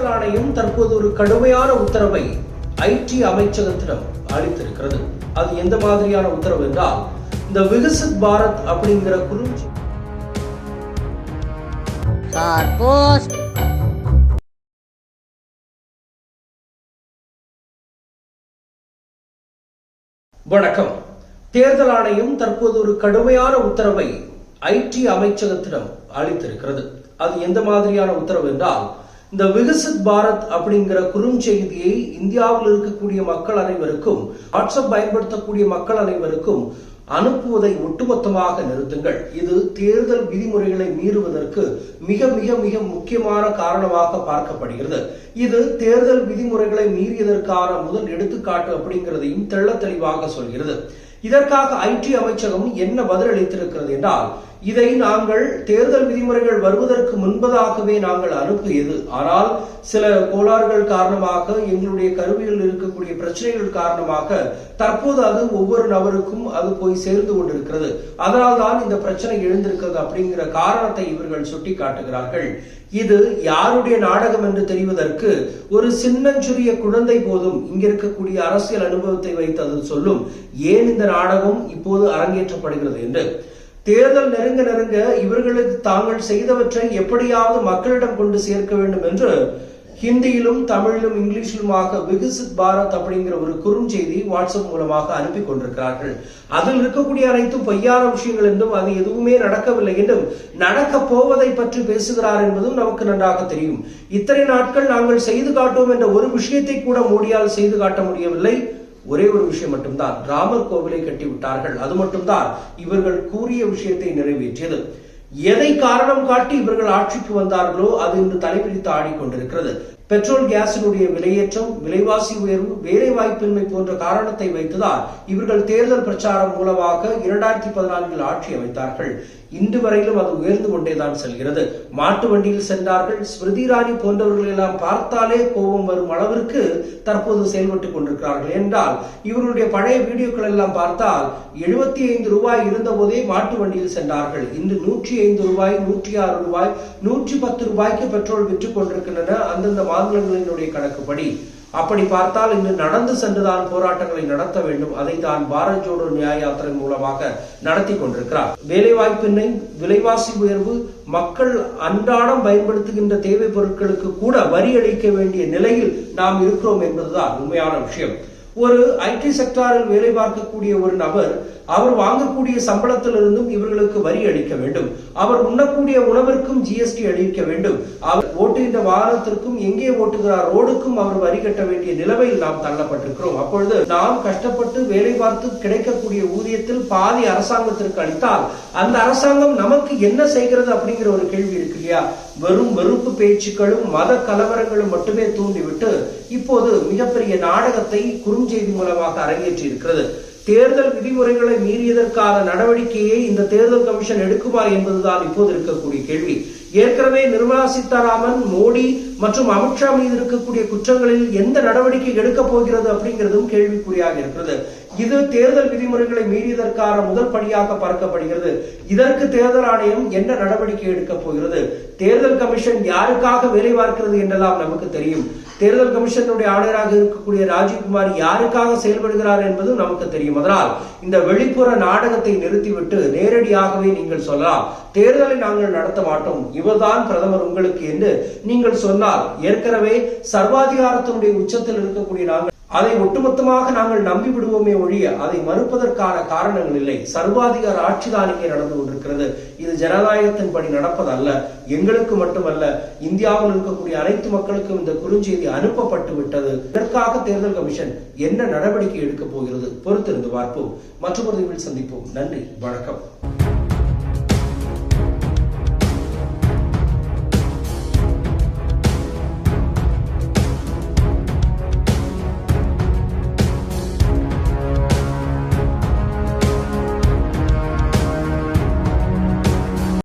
தேர்தல் ஆணையம் தற்போது ஒரு கடுமையான உத்தரவை ஐடி அமைச்சகத்திடம் அளித்திருக்கிறது. அது எந்த மாதிரியான உத்தரவு என்றால் இந்த விகசித் பாரத் அப்படிங்கிற போஸ்ட் வணக்கம். தேர்தல் ஆணையம் தற்போது ஒரு கடுமையான உத்தரவை ஐடி அமைச்சகத்திடம் அளித்திருக்கிறது. அது எந்த மாதிரியான உத்தரவு என்றால் இந்த விகசித் பாரத் அப்படிங்கிற குறுஞ்செய்தியை இந்தியாவில் இருக்கக்கூடிய மக்கள் அனைவருக்கும் வாட்ஸ்அப் பயன்படுத்தக்கூடிய மக்கள் அனைவருக்கும் அனுப்புவதை ஒட்டுமொத்தமாக நிறுத்துங்கள். இது தேர்தல் விதிமுறைகளை மீறுவதற்கு மிக மிக மிக முக்கியமான காரணமாக பார்க்கப்படுகிறது. இது தேர்தல் விதிமுறைகளை மீறியதற்கான முதல் எடுத்துக்காட்டு அப்படிங்கிறதையும் தெள்ள தெளிவாக சொல்கிறது. இதற்காக ஐடி அமைச்சகம் என்ன பதிலளித்திருக்கிறது என்றால் இதை நாங்கள் தேர்தல் விதிமுறைகள் வருவதற்கு முன்பதாகவே நாங்கள் அனுப்பியது. ஆனால் சில கோளாறுகள் காரணமாக எங்களுடைய கருவியில் இருக்கக்கூடிய பிரச்சனைகள் காரணமாக தற்போது அது ஒவ்வொரு நபருக்கும் அது போய் சேர்ந்து கொண்டிருக்கிறது. அதனால் தான் இந்த பிரச்சனை எழுந்திருக்கிறது அப்படிங்கிற காரணத்தை இவர்கள் சுட்டி காட்டுகிறார்கள் இது யாருடைய நாடகம் என்று தெரிவதற்கு ஒரு சின்னஞ்சிறிய குழந்தை போதும் இங்க இருக்கக்கூடிய அரசியல் அனுபவத்தை வைத்து அது சொல்லும் ஏன் இந்த நாடகம் இப்போது அரங்கேற்றப்படுகிறது? என்று. தேர்தல் நெருங்க நெருங்க இவர்களுக்கு தாங்கள் செய்தவற்றை எப்படியாவது மக்களிடம் கொண்டு சேர்க்க வேண்டும் என்று ஹிந்தியிலும் தமிழிலும் இங்கிலீஷிலுமாக விகசித் பாரத் அப்படிங்கிற ஒரு குறுஞ்செய்தி வாட்ஸ்அப் மூலமாக அனுப்பி கொண்டிருக்கிறார்கள். அதில் இருக்கக்கூடிய அனைத்தும் பொய்யான விஷயங்கள் என்றும் அது எதுவுமே நடக்கவில்லை என்றும் நடக்க போவதை பற்றி பேசுகிறார் என்பதும் நமக்கு நன்றாக தெரியும். இத்தனை நாட்கள் நாங்கள் செய்து காட்டோம் என்ற ஒரு விஷயத்தை கூட மோடியால் செய்து காட்ட முடியவில்லை. ஒரே ஒரு விஷயம் மட்டும்தான். ராமர் கோவிலை கட்டிவிட்டார்கள். அது மட்டும்தான். இவர்கள் கூறிய விஷயத்தை நிறைவேற்றியது. எதை காரணம் காட்டி இவர்கள் ஆட்சிக்கு வந்தார்களோ அது இன்று தலைபிரித்து ஆடிக்கொண்டிருக்கிறது. பெட்ரோல் கேஸினுடைய விலையேற்றம் விலைவாசி உயர்வு வேலை வாய்ப்பின்மை போன்ற காரணத்தை வைத்துதான் இவர்கள் தேர்தல் பிரச்சாரம் மூலமாக இரண்டாயிரத்தி பதினான்கில் ஆட்சி அமைத்தார்கள். இன்று வரையிலும் அது உயர்ந்து கொண்டேதான் செல்கிறது. மாட்டு வண்டியில் சென்றார்கள். ஸ்மிருதி இராணி போன்றவர்கள் எல்லாம் பார்த்தாலே கோபம் வரும் அளவிற்கு தற்போது செயல்பட்டுக் கொண்டிருக்கிறார்கள் என்றால் இவருடைய பழைய வீடியோக்கள் எல்லாம் பார்த்தால் எழுபத்தி ஐந்து ரூபாய் இருந்த போதே மாட்டு வண்டியில் சென்றார்கள். இன்று நூற்றி ஐந்து ரூபாய் நூற்றி ஆறு ரூபாய் நூற்றி பத்து ரூபாய்க்கு பெட்ரோல் விற்றுக் கொண்டிருக்கின்றன. அந்தந்த மாநிலங்களினுடைய கணக்குப்படி அப்படி பார்த்தால் இன்று நடந்து சென்றுதான் போராட்டங்களை நடத்த வேண்டும். அதை தான் பாரத் ஜோடோ நியாய யாத்திரை மூலமாக நடத்தி கொண்டிருக்கிறார். வேலைவாய்ப்பின்மை விலைவாசி உயர்வு மக்கள் அன்றாடம் பயன்படுத்துகின்ற தேவை பொருட்களுக்கு கூட வரி அளிக்க வேண்டிய நிலையில் நாம் இருக்கிறோம் என்பதுதான் உண்மையான விஷயம். ஒரு ஐடி செக்டாரில் வேலை பார்க்கக்கூடிய ஒரு நபர் அவர் வாங்கக்கூடிய சம்பளத்திலிருந்தும் இவர்களுக்கு வரி அளிக்க வேண்டும். அவர் உண்ணக்கூடிய உணவிற்கும் ஜிஎஸ்டி அளிக்க வேண்டும். அவர் ஓட்டுகின்ற வாகனத்திற்கும் எங்கே ஓட்டுகிறார் ரோடுக்கும் அவர் வரி கட்ட வேண்டிய நிலவையில் நாம் தள்ளப்பட்டிருக்கிறோம். அப்பொழுது நாம் கஷ்டப்பட்டு வேலை பார்த்து கிடைக்கக்கூடிய ஊதியத்தில் பாதி அரசாங்கத்திற்கு அளித்தால் அந்த அரசாங்கம் நமக்கு என்ன செய்கிறது அப்படிங்கிற ஒரு கேள்வி இருக்கு இல்லையா? வெறும் வெறுப்பு பேச்சுக்களும் மத கலவரங்களும் மட்டுமே தூண்டிவிட்டு இப்போது மிகப்பெரிய நாடகத்தை குறுஞ்செய்தி மூலமாக அரங்கேற்றி இருக்கிறது தேர்தல் விதிமுறைகளை மீறியதற்கான நடவடிக்கையை இந்த தேர்தல் கமிஷன் எடுக்குமா என்பதுதான் இப்போது இருக்கக்கூடிய கேள்வி. ஏற்கனவே நிர்மலா சீதாராமன் மோடி மற்றும் அமித்ஷா மீது இருக்கக்கூடிய குற்றங்களில் எந்த நடவடிக்கை எடுக்கப் போகிறது அப்படிங்கிறதும் கேள்விக்குறியாக இருக்கிறது. இது தேர்தல் விதிமுறைகளை மீறியதற்கான முதல் படியாக பார்க்கப்படுகிறது. இதற்கு தேர்தல் ஆணையம் என்ன நடவடிக்கை எடுக்கப் போகிறது? தேர்தல் கமிஷன் யாருக்காக வேலை பார்க்கிறது என்றெல்லாம் நமக்கு தெரியும். தேர்தல் கமிஷனுடைய ஆணையராக இருக்கக்கூடிய ராஜீவ்குமார் யாருக்காக செயல்படுகிறார் என்பதும் நமக்கு தெரியும். அதனால் இந்த வெளிப்புற நாடகத்தை நிறுத்திவிட்டு நேரடியாகவே நீங்கள் சொல்லலாம். தேர்தலை நாங்கள் நடத்த மாட்டோம். இவர்தான் பிரதமர் உங்களுக்கு என்று நீங்கள் சொன்னால் ஏற்கனவே சர்வாதிகாரத்தினுடைய உச்சத்தில் இருக்கக்கூடிய நாங்கள் அதை ஒட்டுமொத்தமாக நாங்கள் நம்பி விடுவோமே ஒழிய அதை மறுப்பதற்கான காரணங்கள் இல்லை. சர்வாதிகார ஆட்சிதான் இங்கே நடந்து கொண்டிருக்கிறது. இது ஜனநாயகத்தின் படி நடப்பதல்ல. எங்களுக்கு மட்டுமல்ல இந்தியாவில் இருக்கக்கூடிய அனைத்து மக்களுக்கும் இந்த குறுஞ்செய்தி அனுப்பப்பட்டு விட்டது. இதற்காக தேர்தல் கமிஷன் என்ன நடவடிக்கை எடுக்கப் போகிறது? பொறுத்திருந்து பார்ப்போம். மற்றொரு சந்திப்போம். நன்றி. வணக்கம்.